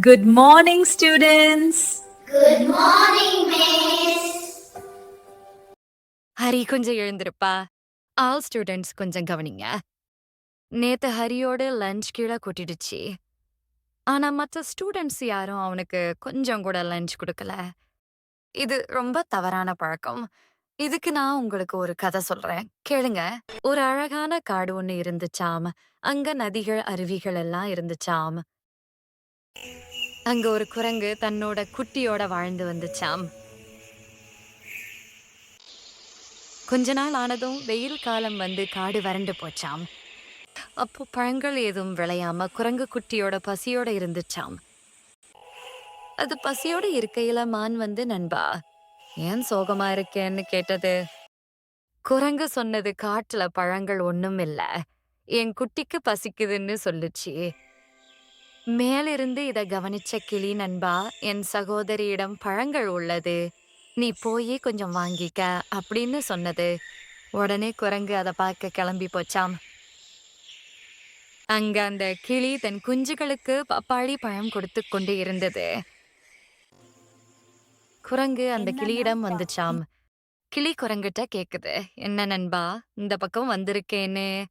Good morning, students. Hari கொஞ்சம் எழுந்திருப்பா. All students கொஞ்சம் கவனிங்க. நேத்து ஹரியோட லஞ்ச் கீழே கொட்டிடுச்சு. ஆனா மற்ற ஸ்டூடெண்ட்ஸ் யாரும் அவனுக்கு கொஞ்சம் கூட லஞ்ச் கொடுக்கல. இது ரொம்ப தவறான பழக்கம். இதுக்கு நான் உங்களுக்கு ஒரு கதை சொல்றேன். கேளுங்க. ஒரு அழகான காடு ஒண்ணு இருந்துச்சாம். அங்க நதிகள் அருவிகள் எல்லாம் இருந்துச்சாம். அங்க ஒரு குரங்கு தன்னோட குட்டியோட வாழ்ந்து வந்துச்சாம். கொஞ்ச நாள் ஆனதும் வெயில் காலம் வந்து காடு வறண்டு போச்சாம். அப்போ பழங்கள் எதுவும் விளையாம குரங்கு குட்டியோட பசியோட இருந்துச்சாம். அது பசியோட இருக்கையில மான் வந்து நண்பா ஏன் சோகமா இருக்கேன்னு கேட்டது? குரங்கு சொன்னது காட்டுல பழங்கள் ஒண்ணும் இல்ல. என் குட்டிக்கு பசிக்குதுன்னு சொல்லுச்சு. மேலிருந்து இத கவனிச்ச கிளி நண்பா என் சகோதரியிடம் பழங்கள் உள்ளது. நீ போய் கொஞ்சம் வாங்கிக்க அப்படின்னு சொன்னது. உடனே குரங்கு அதை பார்க்க கிளம்பி போச்சாம். அங்க அந்த கிளி தன் குஞ்சுகளுக்கு பப்பாளி பழம் கொடுத்து கொண்டு இருந்தது. குரங்கு அந்த கிளியிடம் வந்துச்சாம். கிளி குரங்கிட்ட கேக்குது. என்ன நண்பா இந்த பக்கம் வந்திருக்கேன்னு?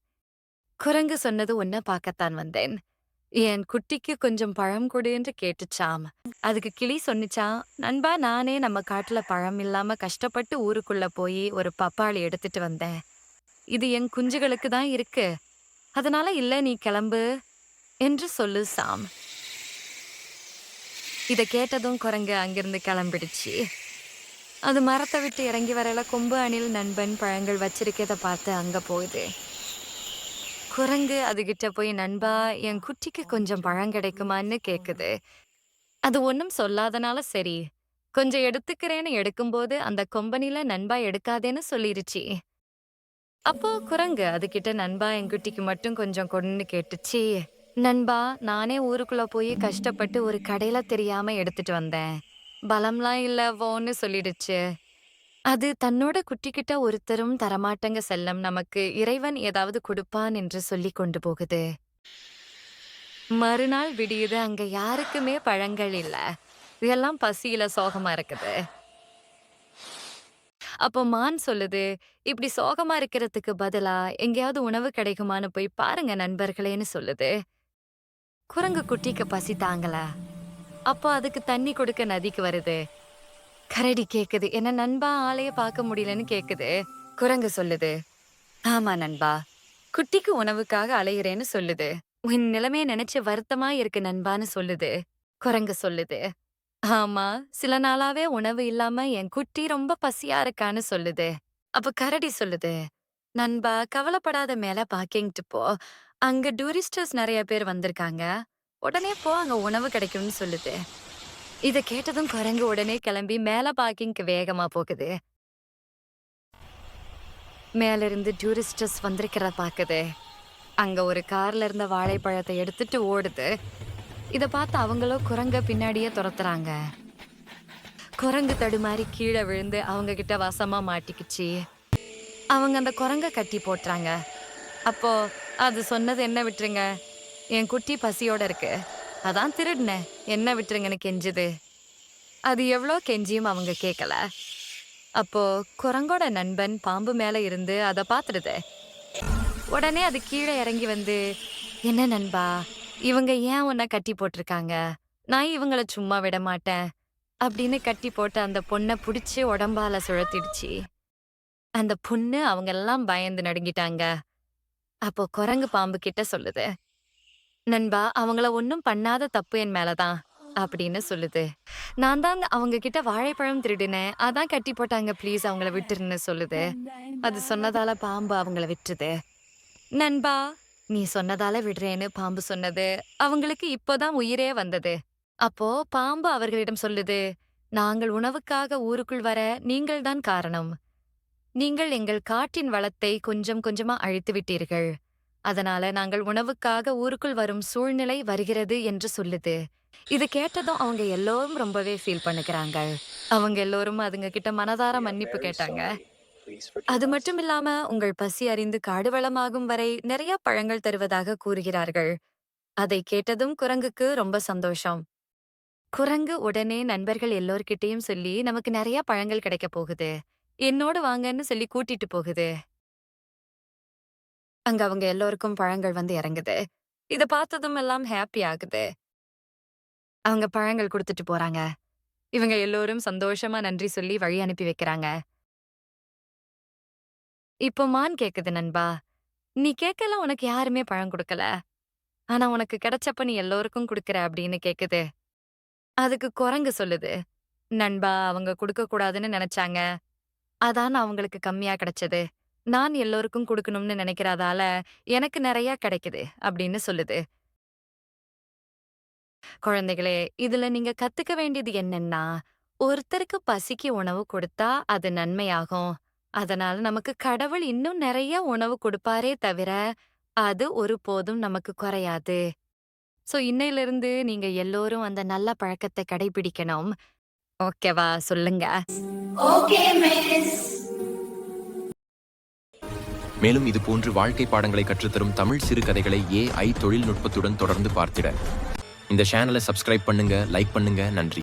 குரங்கு சொன்னது உன்ன பார்க்கத்தான் வந்தேன். என் குட்டிக்கு கொஞ்சம் பழம் கொடு என்று கேட்டுச்சாம். அதுக்கு கிளி சொன்னிச்சாம் நண்பா நானே நம்ம காட்டுல பழம் இல்லாம கஷ்டப்பட்டு ஊருக்குள்ள போய் ஒரு பப்பாளி எடுத்துட்டு வந்தேன். இது என் குஞ்சுகளுக்கு தான் இருக்கு. அதனால இல்ல நீ கிளம்பு என்று சொல்லு சாம் இத கேட்டதும் குரங்கு அங்கிருந்து கிளம்பிடுச்சு. அது மரத்தை விட்டு இறங்கி வரல. கொம்பு அணில் நண்பன் பழங்கள் வச்சிருக்கதை பார்த்து அங்க போகுது. குரங்கு அதுகிட்ட போய் நண்பா என் குட்டிக்கு கொஞ்சம் பழம் கிடைக்குமான்னு கேக்குது. அது ஒன்றும் சொல்லாதனால சரி. கொஞ்சம் எடுத்துக்கிறேன்னு எடுக்கும்போது அந்த கொம்பனில நண்பா எடுக்காதேன்னு சொல்லிருச்சு. அப்போ குரங்கு அதுகிட்ட நண்பா என் குட்டிக்கு மட்டும் கொஞ்சம் கொடுன்னு கேட்டுச்சு. நண்பா நானே ஊருக்குள்ள போய் கஷ்டப்பட்டு ஒரு கடையில தெரியாம எடுத்துட்டு வந்தேன். பலம்லாம் இல்லவோன்னு சொல்லிடுச்சு. அது தன்னோட குட்டிக்கிட்ட ஒருத்தரும் தரமாட்டங்க செல்லம். நமக்கு இறைவன் ஏதாவது கொடுப்பான் என்று சொல்லி கொண்டு போகுது. மறுநாள் விடியுது. அங்க யாருக்குமே பழங்கள் இல்ல. இதெல்லாம் பசியில சோகமா இருக்குது. அப்போ மான் சொல்லுது இப்படி சோகமா இருக்கிறதுக்கு பதிலா எங்கேயாவது உணவு கிடைக்குமான்னு போய் பாருங்க நண்பர்களேன்னு சொல்லுது. குரங்கு குட்டிக்கு பசி தாங்கல. அப்போ அதுக்கு தண்ணி கொடுக்க நதிக்கு வருது. கரடி கேக்குது. என்ன நண்பா ஆளைய பார்க்க முடியலன்னு கேக்குது. குரங்கு சொல்லுது. ஆமா நண்பா. குட்டிக்கு உணவுக்காக அலையிறேன்னு சொல்லுது. உன் நிலைமைய நினைச்சு வருத்தமா இருக்கு நண்பான்னு சொல்லுது. குரங்கு சொல்லுது. ஆமா சில நாளாவே உணவு இல்லாம என் குட்டி ரொம்ப பசியா இருக்கான்னு சொல்லுது. அப்ப கரடி சொல்லுது. நண்பா கவலைப்படாத மேல பாக்கிங்கிட்டு போ. அங்க டூரிஸ்டர்ஸ் நிறைய பேர் வந்திருக்காங்க. உடனே போ அங்க உணவு கிடைக்கும்னு சொல்லுது. இத கேட்டதும் குரங்கு உடனே கிளம்பி மேல பார்க்கிங்க்கு வேகமா போகுது. மேல இருந்து டூரிஸ்டர்ஸ் வந்திருக்கிற பாக்குது. அங்க ஒரு கார்ல இருந்த வாழைப்பழத்தை எடுத்துட்டு ஓடுது. இத பார்த்து அவங்களும் குரங்க பின்னாடியே துரத்துறாங்க. குரங்கு தடுமாறி கீழே விழுந்து அவங்க கிட்ட வசமா மாட்டிக்கிச்சு. அவங்க அந்த குரங்க கட்டி போட்டுறாங்க. அப்போ அது சொன்னது என்ன விட்டுருங்க? என் குட்டி பசியோட இருக்கு. அதான் திருடினேன் என்ன விட்டுருங்கன்னு கெஞ்சுது. அது எவ்வளோ கெஞ்சியும் அவங்க கேட்கல அப்போ குரங்கோட நண்பன் பாம்பு மேலே இருந்து அதை பார்த்துடுது உடனே அது கீழே இறங்கி வந்து என்ன நண்பா இவங்க ஏன் உன்னை கட்டி போட்டிருக்காங்க? நான் இவங்கள சும்மா விட மாட்டேன். அப்படின்னு கட்டி போட்டு அந்த பொண்ணை பிடிச்சி உடம்பால சுழத்திடுச்சு. அந்த பொண்ணு அவங்க எல்லாம் பயந்து நடுங்கிட்டாங்க. அப்போ குரங்கு பாம்பு கிட்ட சொல்லுது நண்பா அவங்கள ஒன்றும் பண்ணாத தப்பு என் மேலதான் அப்படின்னு சொல்லுது. நான் தான் அவங்க கிட்ட வாழைப்பழம் திருடினேன். அதான் கட்டி போட்டாங்க ப்ளீஸ் அவங்கள விட்டுருன்னு சொல்லுது. அது சொன்னதால பாம்பு அவங்கள விட்டுருது நண்பா நீ சொன்னதால விடுறேன்னு பாம்பு சொன்னது அவங்களுக்கு இப்போதான் உயிரே வந்தது. அப்போ பாம்பு அவர்களிடம் சொல்லுது நாங்கள் உணவுக்காக ஊருக்குள் வர நீங்கள்தான் காரணம். நீங்கள் எங்கள் காட்டின் வளத்தை கொஞ்சம் கொஞ்சமா அழித்து விட்டீர்கள். அதனால நாங்கள் உணவுக்காக ஊருக்குள் வரும் சூழ்நிலை வருகிறது என்று சொல்லுது. இது கேட்டதும் அவங்க எல்லோரும் ரொம்பவே ஃபீல் பண்ணுகிறாங்க அவங்க எல்லோரும் அதுங்க கிட்ட மனதார மன்னிப்பு கேட்டாங்க. அது மட்டும் இல்லாம உங்கள் பசி அறிந்து காடு வளமாகும் வரை நிறைய பழங்கள் தருவதாக கூறுகிறார்கள். அதை கேட்டதும் குரங்குக்கு ரொம்ப சந்தோஷம். குரங்கு உடனே நண்பர்கள் எல்லோர்கிட்டயும் சொல்லி நமக்கு நிறைய பழங்கள் கிடைக்க போகுது. என்னோட வாங்கன்னு சொல்லி கூட்டிட்டு போகுது. அங்க அவங்க எல்லோருக்கும் பழங்கள் வந்து இறங்குது. இத பார்த்ததும் எல்லாம் ஹாப்பி ஆகுது. அவங்க பழங்கள் கொடுத்துட்டு போறாங்க. இவங்க எல்லோரும் சந்தோஷமா நன்றி சொல்லி வழி அனுப்பி வைக்கிறாங்க. இப்போ மான் கேக்குது நண்பா. நீ கேட்கல உனக்கு யாருமே பழம் கொடுக்கல. ஆனா உனக்கு கிடைச்சப்ப நீ எல்லோருக்கும் கொடுக்கற அப்படின்னு கேக்குது. அதுக்கு குரங்கு சொல்லுது. நண்பா அவங்க கொடுக்க கூடாதுன்னு நினைச்சாங்க. அதான் அவங்களுக்கு கம்மியா கிடைச்சது. நான் எல்லோருக்கும் கொடுக்கணும்னு நினைக்கிறதால எனக்கு நிறைய கிடைக்குது அப்படின்னு சொல்லுது. குழந்தைகளே இதுல நீங்க கத்துக்க வேண்டியது என்னன்னா ஒருத்தருக்கு பசிக்கு உணவு கொடுத்தா அது நன்மையாகும். அதனால நமக்கு கடவுள் இன்னும் நிறைய உணவு கொடுப்பாரே தவிர அது ஒருபோதும் நமக்கு குறையாது. சோ இன்னையிலிருந்து நீங்க எல்லோரும் அந்த நல்ல பழக்கத்தை கடைபிடிக்கணும். ஓகேவா? சொல்லுங்க. ஓகே மிஸ் மேலும் இது போன்று வாழ்க்கை பாடங்களை கற்றுத்தரும் தமிழ் சிறுகதைகளை ஏஐ தொழில்நுட்பத்துடன் தொடர்ந்து பார்த்திட. இந்த சேனலை சப்ஸ்கிரைப் பண்ணுங்க லைக் பண்ணுங்க நன்றி.